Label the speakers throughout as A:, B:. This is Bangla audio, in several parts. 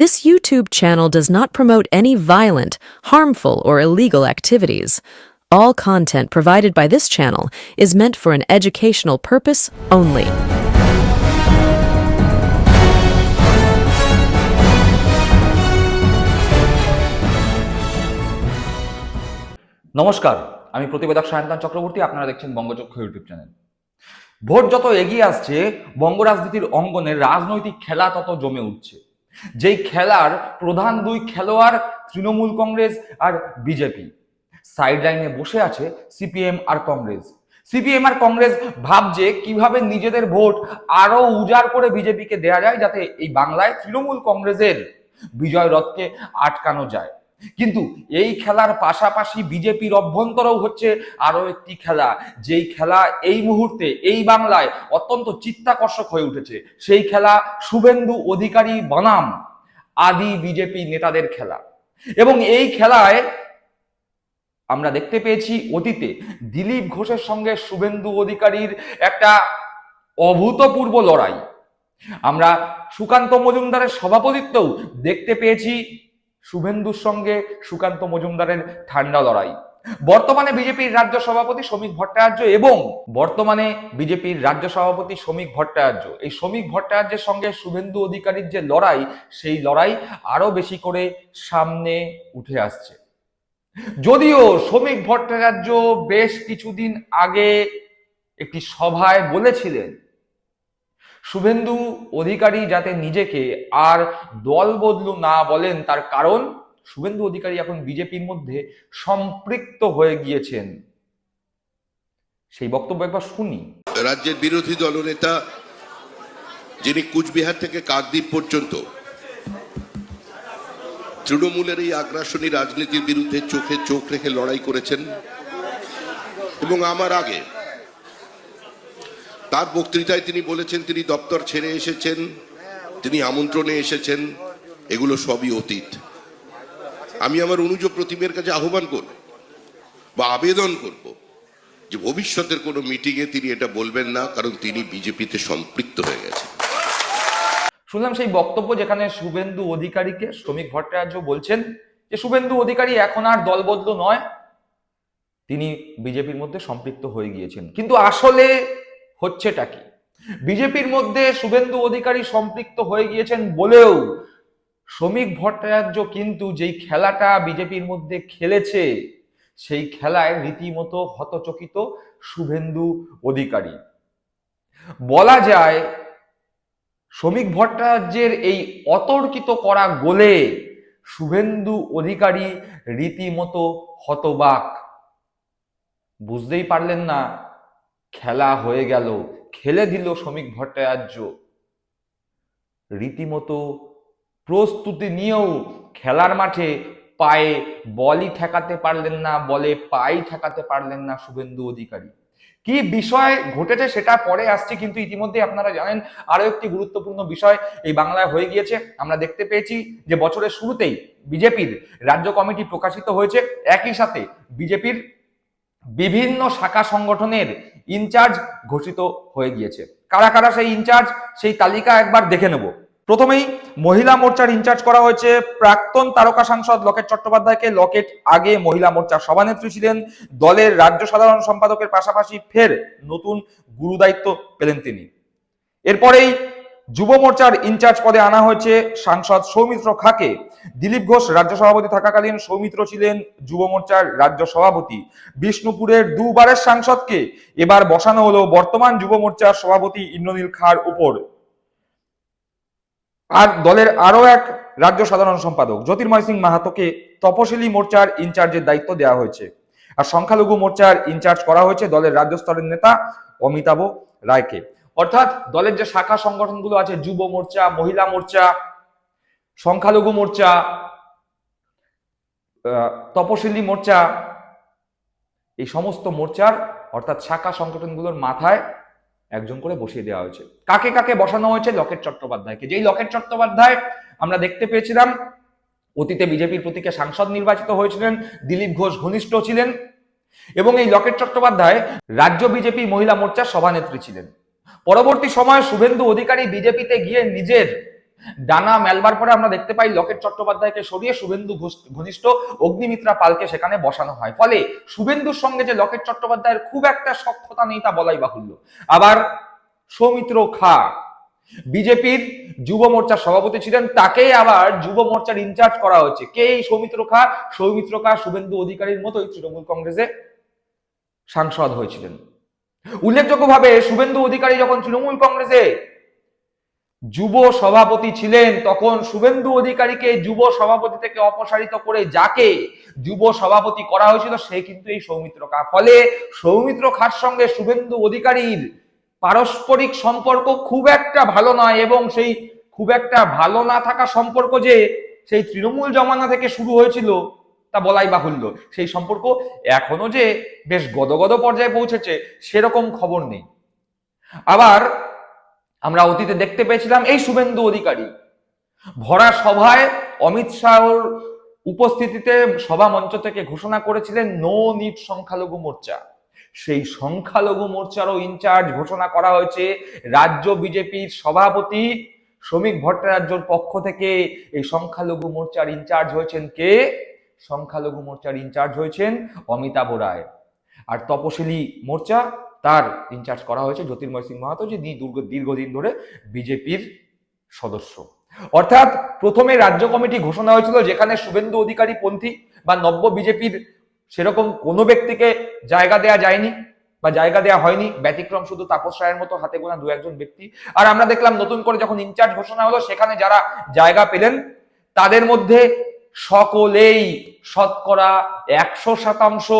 A: This YouTube channel does not promote any violent, harmful, or illegal activities. All content provided by this channel is meant for an educational purpose only.
B: নমস্কার আমি প্রতিবেদক সায়ন্তন চক্রবর্তী আপনারা দেখছেন বঙ্গচক্র ইউটিউব চ্যানেল ভোট যত এগিয়ে আসছে বঙ্গ রাজনীতির অঙ্গনে রাজনৈতিক খেলা তত জমে উঠছে যেই খেলার প্রধান দুই খেলোয়াড় তৃণমূল কংগ্রেস আর বিজেপি। সাইড লাইনে বসে আছে সিপিএম আর কংগ্রেস। সিপিএম আর কংগ্রেস ভাবছে কীভাবে নিজেদের ভোট আরও উজাড় করে বিজেপিকে দেয়া যায় যাতে এই বাংলায় তৃণমূল কংগ্রেসের বিজয় রথকে আটকানো যায়। কিন্তু এই খেলার পাশাপাশি বিজেপির অভ্যন্তরেও হচ্ছে আরও একটি খেলা। যেই খেলা এই মুহূর্তে, এই বাংলায় অত্যন্ত চিত্তাকর্ষক হয়ে উঠেছে। সেই খেলা শুভেন্দু অধিকারী বনাম, আদি বিজেপি নেতাদের খেলা। এবং এই খেলায় আমরা দেখতে পেয়েছি অতীতে দিলীপ ঘোষের সঙ্গে শুভেন্দু অধিকারীর একটা অভূতপূর্ব লড়াই। আমরা সুকান্ত মজুমদারের সভাপতিত্বেও দেখতে পেয়েছি শুভেন্দুর সঙ্গে সুকান্ত মজুমদারের ঠান্ডা লড়াই। বর্তমানে বিজেপির রাজ্য সভাপতি শ্রমিক ভট্টাচার্য এবং বর্তমানে বিজেপির রাজ্য সভাপতি শ্রমিক ভট্টাচার্য। এই শ্রমিক ভট্টাচার্যের সঙ্গে শুভেন্দু অধিকারীর যে লড়াই, সেই লড়াই আরও বেশি করে সামনে উঠে আসছে। যদিও শ্রমিক ভট্টাচার্য বেশ কিছুদিন আগে একটি সভায় বলেছিলেন শুভেন্দু অধিকারী যাতে নিজেকে আর দল বদলু না বলেন, তার কারণ শুভেন্দু অধিকারী এখন বিজেপির মধ্যে সম্পৃক্ত হয়ে গিয়েছেন। সেই বক্তব্য একবার শুনি।
C: রাজ্যের বিরোধী দলনেতা যিনি কুচবিহার থেকে কাকদ্বীপ পর্যন্ত তৃণমূলের এই আগ্রাসনী রাজনীতির বিরুদ্ধে চোখে চোখ রেখে লড়াই করেছেন এবং আমার আগে তার বক্তৃতায় তিনি বলেছেন, তিনি দপ্তর ছেড়ে এসেছেন, তিনি আমন্ত্রণে এসেছেন, এগুলো সবই অতীত। আমি আমার অনুজ প্রতিমের কাছে আহ্বান করব বা আবেদন করব যে ভবিষ্যতের কোনো মিটিংয়ে তিনি এটা বলবেন না, কারণ তিনি বিজেপিতে সম্পৃক্ত হয়ে গেছেন।
B: শুনলাম সেই বক্তব্য যেখানে শুভেন্দু অধিকারীকে শ্রমিক ভট্টাচার্য বলছেন যে শুভেন্দু অধিকারী এখন আর দলবদ্ধ নয়, তিনি বিজেপির মধ্যে সম্পৃক্ত হয়ে গিয়েছেন। কিন্তু আসলে হচ্ছেটা কি? বিজেপির মধ্যে শুভেন্দু অধিকারী সম্পৃক্ত হয়ে গিয়েছেন বলেও শ্রমিক ভট্টাচার্য কিন্তু যেই খেলাটা বিজেপির মধ্যে খেলেছে, সেই খেলায় রীতিমতো হতচকিত শুভেন্দু অধিকারী। বলা যায়, শ্রমিক ভট্টাচার্যের এই অতর্কিত করা গোলে শুভেন্দু অধিকারী রীতিমতো হতবাক। বুঝতেই পারলেন না খেলা হয়ে গেল, খেলে দিল শ্রমিক ভট্টাচার্য। রীতিমতো প্রস্তুতি নিয়েও খেলার মাঠে পায়ে বলই ঠেকাতে পারলেন না, বলে পাই ঠেকাতে পারলেন না শুভেন্দু অধিকারী। কি বিষয় ঘটেছে সেটা পরে আসছে, কিন্তু ইতিমধ্যে আপনারা জানেন আরও একটি গুরুত্বপূর্ণ বিষয় এই বাংলায় হয়ে গিয়েছে। আমরা দেখতে পেয়েছি যে বছরের শুরুতেই বিজেপির রাজ্য কমিটি প্রকাশিত হয়েছে। একই সাথে বিজেপির বিভিন্ন শাখা সংগঠনের ইনচার্জ ঘোষিত হয়ে গিয়েছে। কারা কারা সেই ইনচার্জ, সেই তালিকা একবার দেখে নেব। প্রথমেই মহিলা মোর্চার ইনচার্জ করা হয়েছে প্রাক্তন তারকা সাংসদ লকেট চট্টোপাধ্যায়কে। লকেট আগে মহিলা মোর্চার সভানেত্রী ছিলেন। দলের রাজ্য সাধারণ সম্পাদকের পাশাপাশি ফের নতুন গুরুদায়িত্ব পেলেন তিনি। এরপরেই যুব মোর্চার ইনচার্জ পদে আনা হয়েছে সাংসদ সৌমিত্র খাকে। দিলীপ ঘোষ রাজ্য সভাপতি থাকাকালীন সৌমিত্র ছিলেন যুব মোর্চার রাজ্য সভাপতি। বিষ্ণুপুরের দুবারের সাংসদকে এবার বসানো হলো বর্তমান যুব মোর্চার সভাপতি ইন্দ্রনীল খার উপর। আর দলের আরও এক রাজ্য সাধারণ সম্পাদক জ্যোতির্ময় সিং মাহাতোকে তপশিলি মোর্চার ইনচার্জের দায়িত্ব দেওয়া হয়েছে। আর সংখ্যালঘু মোর্চার ইনচার্জ করা হয়েছে দলের রাজ্য স্তরের নেতা অমিতাভ রায়কে। অর্থাৎ দলের যে শাখা সংগঠনগুলো আছে, যুব মোর্চা, মহিলা মোর্চা, সংখ্যালঘু মোর্চা তপশিলি মোর্চা, এই সমস্ত মোর্চার অর্থাৎ শাখা সংগঠনগুলোর মাথায় একজন করে বসিয়ে দেওয়া হয়েছে। কাকে কাকে বসানো হয়েছে? লকেট চট্টোপাধ্যায়কে। যেই লকেট চট্টোপাধ্যায় আমরা দেখতে পেয়েছিলাম, অতীতে বিজেপির প্রতীকে সাংসদ নির্বাচিত হয়েছিলেন, দিলীপ ঘোষ ঘনিষ্ঠ ছিলেন এবং এই লকেট চট্টোপাধ্যায় রাজ্য বিজেপি মহিলা মোর্চার সভানেত্রী ছিলেন। পরবর্তী সময়ে শুভেন্দু অধিকারী বিজেপিতে গিয়ে নিজের ডানা মেলবার পরে আমরা দেখতে পাই লকেট চট্টোপাধ্যায়কে সরিয়ে শুভেন্দু ঘনিষ্ঠ অগ্নিমিত্রা পালকে সেখানে বসানো হয়। ফলে শুভেন্দুর সঙ্গে যে লকেট চট্টোপাধ্যায়ের খুব একটা সক্ষতা নেই তা বলাই বাহুল্য। আবার সৌমিত্র খা, বিজেপির যুব মোর্চার সভাপতি ছিলেন, তাকে আবার যুব মোর্চার ইনচার্জ করা হয়েছে। কে এই সৌমিত্র খা? সৌমিত্র খা শুভেন্দু অধিকারীর মতোই তৃণমূল কংগ্রেসে সাংসদ হয়েছিলেন। উল্লেখযোগ্যভাবে শুভেন্দু অধিকারী যখন তৃণমূল কংগ্রেসে যুব সভাপতি ছিলেন, তখন শুভেন্দু অধিকারীকে যুব সভাপতি থেকে অপসারিত করে যাকে যুব সভাপতি করা হয়েছিল, সে কিন্তু এই সৌমিত্র খা ফলে সৌমিত্র খার সঙ্গে শুভেন্দু অধিকারীর পারস্পরিক সম্পর্ক খুব একটা ভালো নয় এবং সেই খুব একটা ভালো না থাকা সম্পর্ক যে সেই তৃণমূল জমানা থেকে শুরু হয়েছিল তা বলাই বাহুল্য। সেই সম্পর্ক এখনও যে বেশ গদগদ পর্যায়ে পৌঁছেছে, সেরকম খবর নেই। আবার আমরা অতীতে দেখতে পেয়েছিলাম এই শুভেন্দু অধিকারী। ভরা সভায় অমিত শাহর উপস্থিতিতে সভা মঞ্চ থেকে ঘোষণা করেছিলেন, নো নিট সংখ্যালঘু মোর্চা। সেই সংখ্যালঘু মোর্চারও ইনচার্জ ঘোষণা করা হয়েছে, রাজ্য বিজেপির সভাপতি শ্রমিক ভট্টাচার্যর পক্ষ থেকে এই সংখ্যালঘু মোর্চার ইনচার্জ হয়েছেন কে? সংখ্যালঘু মোর্চার ইনচার্জ হয়েছেন অমিতাভ রায়। আর তপশিলি মোর্চা তার ইনচার্জ করা হয়েছে জ্যোতির্ময় সিং মাহাতো, যে দীর্ঘদিন ধরে বিজেপির সদস্য। অর্থাৎ প্রথমে রাজ্য কমিটি ঘোষণা হয়েছিল যেখানে শুভেন্দু অধিকারী পন্থী বা নব্য বিজেপির সেরকম কোনো ব্যক্তিকে জায়গা দেয়া যায়নি বা জায়গা দেওয়া হয়নি। ব্যতিক্রম শুধু তাপস রায়ের মতো হাতে গোনা দু একজন ব্যক্তি। আর আমরা দেখলাম নতুন করে যখন ইনচার্জ ঘোষণা হলো, সেখানে যারা জায়গা পেলেন, তাদের মধ্যে সকলেই শতকরা একশো শতাংশ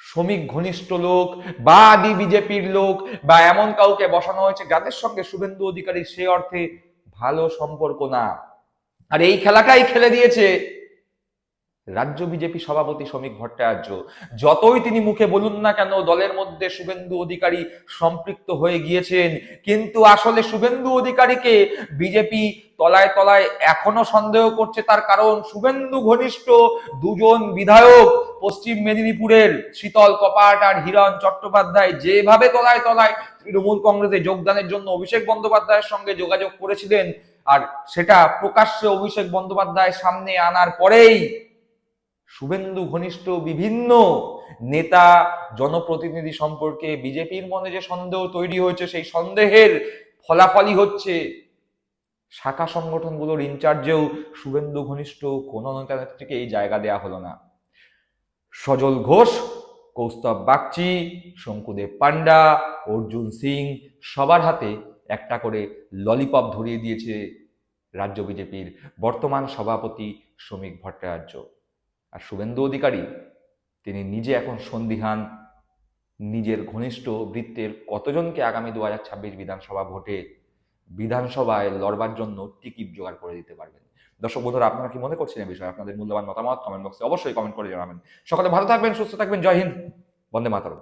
B: শ্রমিক ঘনিষ্ঠ লোক বা আদি বিজেপির লোক বা এমন কাউকে বসানো হয়েছে যাদের সঙ্গে শুভেন্দু অধিকারী সে অর্থে ভালো সম্পর্ক না। আর এই খেলাটাই খেলে দিয়েছে রাজ্য বিজেপি সভাপতি শ্রমিক ভট্টাচার্য। যতই তিনি মুখে বলুন না কেন, দলের মধ্যে শুভেন্দু অধিকারী সম্পৃক্ত হয়ে গিয়েছেন। কিন্তু আসলে শুভেন্দু অধিকারীকে বিজেপি তলায় তলায় এখনও সন্দেহ করছে তার কারণ শুভেন্দু ঘনিষ্ঠ দুজন বিধায়ক পশ্চিম মেদিনীপুরের শীতল কপাট আর হিরণ চট্টোপাধ্যায় যেভাবে তলায় তলায় তৃণমূল কংগ্রেসে যোগদানের জন্য অভিষেক বন্দ্যোপাধ্যায়ের সঙ্গে যোগাযোগ করেছিলেন, আর সেটা প্রকাশ্যে অভিষেক বন্দ্যোপাধ্যায় সামনে আনার পরেই শুভেন্দু ঘনিষ্ঠ বিভিন্ন নেতা জনপ্রতিনিধি সম্পর্কে বিজেপির মনে যে সন্দেহ তৈরি হয়েছে, সেই সন্দেহের ফলাফলই হচ্ছে শাখা সংগঠনগুলোর ইনচার্জেও শুভেন্দু ঘনিষ্ঠ কোন নেতা নেত্রীকে এই জায়গা দেয়া হলো না। সজল ঘোষ, কৌস্তব বাগচি, শঙ্কুদেব পান্ডা অর্জুন সিং সবার হাতে একটা করে ললিপপ ধরিয়ে দিয়েছে রাজ্য বিজেপির বর্তমান সভাপতি শ্রমিক ভট্টাচার্য। আর শুভেন্দু অধিকারী, তিনি নিজে এখন সন্দিহান নিজের ঘনিষ্ঠ বৃত্তের কতজনকে আগামী দু হাজার ছাব্বিশ বিধানসভা ভোটে বিধানসভায় লড়বার জন্য টিকিট জোগাড় করে দিতে পারবেন। দর্শক বন্ধুরা, আপনারা কি মনে করছেন এই বিষয়ে? আপনাদের মূল্যবান মতামত কমেন্ট বক্সে অবশ্যই কমেন্ট করে জানাবেন। সকালে ভালো থাকবেন, সুস্থ থাকবেন, জয় হিন্দ, বন্দে মাতরম।